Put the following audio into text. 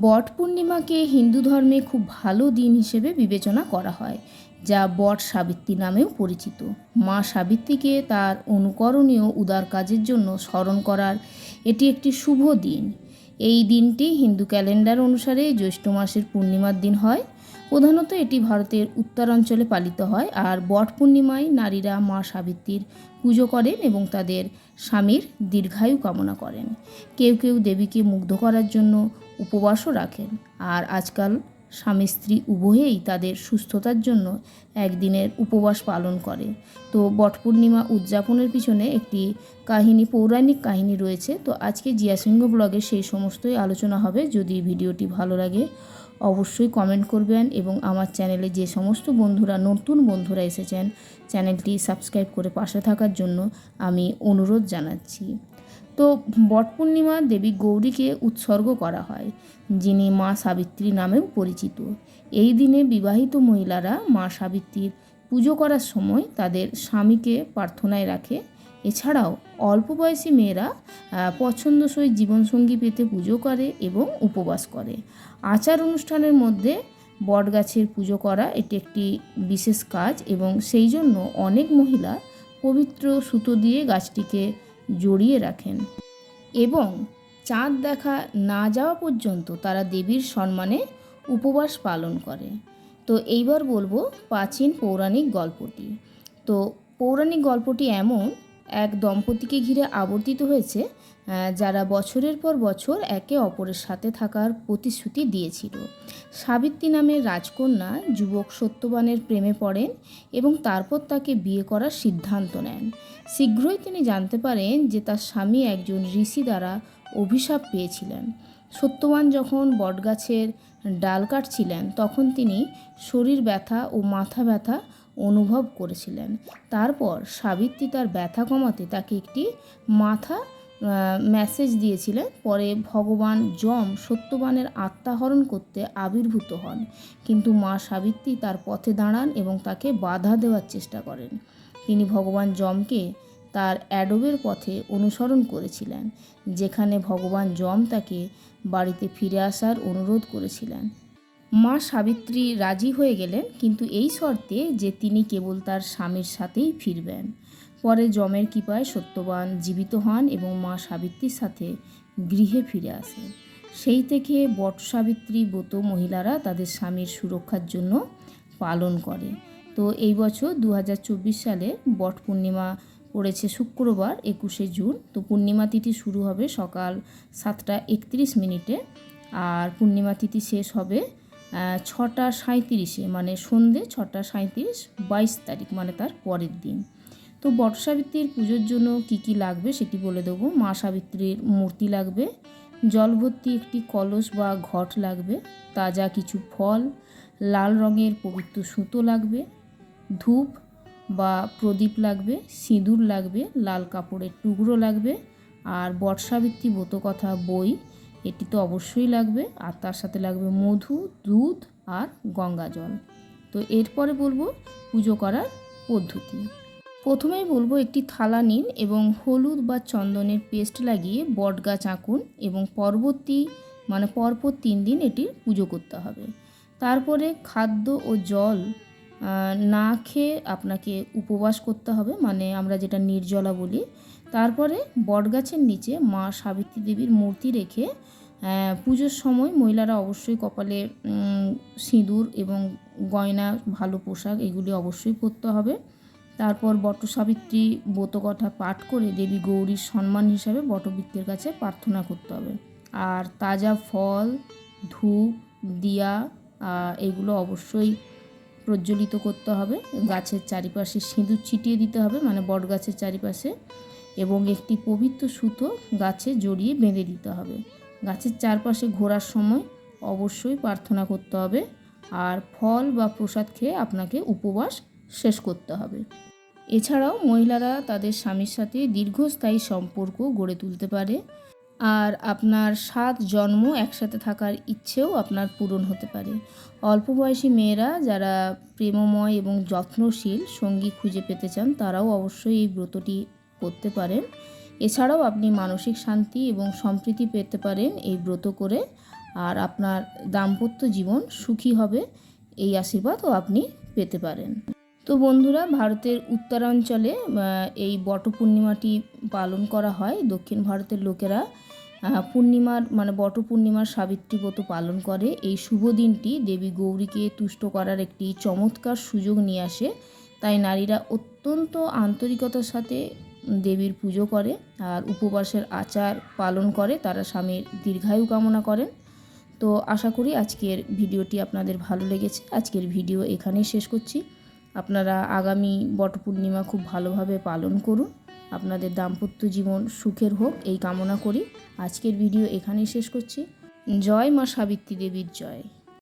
বট পূর্ণিমাকে হিন্দু ধর্মে খুব ভালো দিন হিসেবে বিবেচনা করা হয়, যা বট সাবিত্রী নামেও পরিচিত। মা সাবিত্রীকে তার অনুকরণীয় উদার কাজের জন্য স্মরণ করার এটি একটি শুভ দিন। এই দিনটি হিন্দু ক্যালেন্ডার অনুসারে জ্যৈষ্ঠ মাসের পূর্ণিমার দিন হয়। প্রধানত এটি ভারতের উত্তরাঞ্চলে পালিত হয় আর বট পূর্ণিমায় নারীরা মা সাবিত্রীর পুজো করেন এবং তাদের স্বামীর দীর্ঘায়ু কামনা করেন। কেউ কেউ দেবীকে মুগ্ধ করার জন্য উপবাসও রাখেন। আর আজকাল স্বামী স্ত্রী উভয়েই তাদের সুস্থতার জন্য একদিনের উপবাস পালন করে। তো বট পূর্ণিমা উদযাপনের পিছনে একটি কাহিনী, পৌরাণিক কাহিনী রয়েছে। তো আজকে জিয়াসিংহ ব্লগে সেই সমস্তই আলোচনা হবে। যদি ভিডিওটি ভালো লাগে, অবশ্যই কমেন্ট করবেন এবং আমার চ্যানেলে যে সমস্ত বন্ধুরা, নতুন বন্ধুরা এসেছেন, চ্যানেলটি সাবস্ক্রাইব করে পাশে থাকার জন্য আমি অনুরোধ জানাচ্ছি। তো বট পূর্ণিমা দেবী গৌরীকে উৎসর্গ করা হয়, যিনি মা সাবিত্রী নামেও পরিচিত। এই দিনে বিবাহিত মহিলারা মা সাবিত্রীর পুজো করার সময় তাদের স্বামীকে প্রার্থনায় রাখে। এছাড়াও অল্প বয়সী মেয়েরা পছন্দসই জীবনসঙ্গী পেতে পুজো করে এবং উপবাস করে। আচার অনুষ্ঠানের মধ্যে বটগাছের পুজো করা এটি একটি বিশেষ কাজ এবং সেই জন্য অনেক মহিলা পবিত্র সুতো দিয়ে গাছটিকে জড়িয়ে রাখেন এবং চাঁদ দেখা না যাওয়া পর্যন্ত তারা দেবীর সম্মানে উপবাস পালন করে। তো এইবার বলব প্রাচীন পৌরাণিক গল্পটি। তো পৌরাণিক গল্পটি এমন এক দম্পতিকে ঘিরে আবর্তিত হয়েছে যারা বছরের পর বছর একে অপরের সাথে থাকার প্রতিশ্রুতি দিয়েছিল। সাবিত্রী নামের রাজকন্যা যুবক সত্যবানের প্রেমে পড়েন এবং তারপর তাকে বিয়ে করার সিদ্ধান্ত নেন। শীঘ্রই তিনি জানতে পারেন যে তার স্বামী একজন ঋষি দ্বারা অভিশাপ পেয়েছিলেন। সত্যবান যখন বটগাছের ডাল কাটছিলেন, তখন তিনি শরীর ব্যথা ও মাথা ব্যথা অনুভব করেছিলেন। তারপর সাবিত্রী তার ব্যথা কমাতে তাকে একটি মাথা মেসেজ দিয়েছিলেন। পরে ভগবান যম সত্যবানের আত্মাহরণ করতে আবির্ভূত হন। কিন্তু মা সাবিত্রী তার পথে দাঁড়ান এবং তাকে বাধা দেওয়ার চেষ্টা করেন। তিনি ভগবান যমকে তার অ্যাডোবের পথে অনুসরণ করেছিলেন, যেখানে ভগবান যম তাকে বাড়িতে ফিরে আসার অনুরোধ করেছিলেন। মা সাবিত্রী রাজি হয়ে গেলেন, কিন্তু এই শর্তে যে তিনি কেবল তার স্বামীর সাথেই ফিরবেন। পরে যমের কৃপায় সত্যবান, জীবিত হন এবং মা সাবিত্রীর সাথে গৃহে ফিরে আসেন। সেই থেকে বট সাবিত্রী ব্রত মহিলারা তাদের স্বামীর সুরক্ষার জন্য পালন করে। তো এই বছর দু হাজার চব্বিশ সালে বট পূর্ণিমা পড়েছে শুক্রবার, একুশে জুন। তো পূর্ণিমা তিথি শুরু হবে সকাল সাতটা একত্রিশ মিনিটে, আর পূর্ণিমা তিথি শেষ হবে ছটা সাঁইত্রিশে মানে সন্ধে ছটা সাঁইত্রিশ বাইশ তারিখ মানে তার পরের দিন। তো বট সাবিত্রীর পুজোর জন্য কি কি লাগবে সেটি বলে দেবো। মা সাবিত্রীর মূর্তি লাগবে জল ভর্তি একটি কলস বা ঘট লাগবে, তাজা কিছু ফল, লাল রঙের পবিত্র সুতো লাগবে, ধূপ বা প্রদীপ লাগবে, সিঁদুর লাগবে, লাল কাপড়ের টুকরো লাগবে, আর বর্ষাবৃত্তি ব্রতকথা বই এটি তো অবশ্যই লাগবে, আর তার সাথে লাগবে মধু, দুধ আর গঙ্গা জল। তো এরপরে বলব পুজো করার পদ্ধতি। প্রথমেই বলব একটি থালা নিন এবং হলুদ বা চন্দনের পেস্ট লাগিয়ে বট গাছ আঁকুন এবং পরবর্তী মানে পরপর তিন দিন এটির পুজো করতে হবে। তারপরে খাদ্য ও জল না খেয়ে আপনাকে উপবাস করতে হবে মানে আমরা যেটা নির্জলা বলি তারপরে বটগাছের নিচে মা সাবিত্রী দেবীর মূর্তি রেখে পুজোর সময় মহিলারা অবশ্যই কপালে সিঁদুর এবং গয়না, ভালো পোশাক এগুলি অবশ্যই পরতে হবে। তারপর বট সাবিত্রী ব্রতকথা পাঠ করে দেবী গৌরীর সম্মান হিসাবে বটবৃত্তের কাছে প্রার্থনা করতে হবে। আর তাজা ফল, ধূপ, দিয়া এগুলো অবশ্যই প্রজ্বলিত করতে হবে। গাছের চারিপাশে সিঁদুর ছিটিয়ে দিতে হবে মানে বট গাছের চারিপাশে। এবং একটি পবিত্র সুতো গাছে জড়িয়ে বেঁধে দিতে হবে। গাছের চারপাশে ঘোরার সময় অবশ্যই প্রার্থনা করতে হবে আর ফল বা প্রসাদ খেয়ে আপনাকে উপবাস শেষ করতে হবে। এছাড়াও মহিলারা তাদের স্বামীর সাথে দীর্ঘস্থায়ী সম্পর্ক গড়ে তুলতে পারে আর আপনার সাত জন্ম একসাথে থাকার ইচ্ছেও আপনার পূরণ হতে পারে। অল্প বয়সী মেয়েরা যারা প্রেমময় এবং যত্নশীল সঙ্গী খুঁজে পেতে চান তারাও অবশ্যই এই ব্রতটি করতে পারেন। এছাড়াও আপনি মানসিক শান্তি এবং সম্প্রীতি পেতে পারেন এই ব্রত করে। আর আপনার দাম্পত্য জীবন সুখী হবে এই আশীর্বাদও আপনি পেতে পারেন। তো বন্ধুরা, ভারতের উত্তরাঞ্চলে এই বট পূর্ণিমাটি পালন করা হয়। দক্ষিণ ভারতের লোকেরা পূর্ণিমার মানে বট পূর্ণিমার সাবিত্রী ব্রত পালন করে। এই শুভ দিনটি দেবী গৌরীকে তুষ্ট করার একটি চমৎকার সুযোগ নিয়ে আসে। তাই নারীরা অত্যন্ত আন্তরিকতার সাথে দেবীর পুজো করে আর উপবাসের আচার পালন করে, তারা স্বামীর দীর্ঘায়ু কামনা করেন। তো আশা করি আজকের ভিডিওটি আপনাদের ভালো লেগেছে। আজকের ভিডিও এখানেই শেষ করছি। আপনারা আগামী বট পূর্ণিমা খুব ভালোভাবে পালন করুন। আপনাদের দাম্পত্য জীবন সুখের হোক, এই কামনা করি। আজকের ভিডিও এখানেই শেষ করছি। জয় মা সাবিত্রী দেবীর জয়।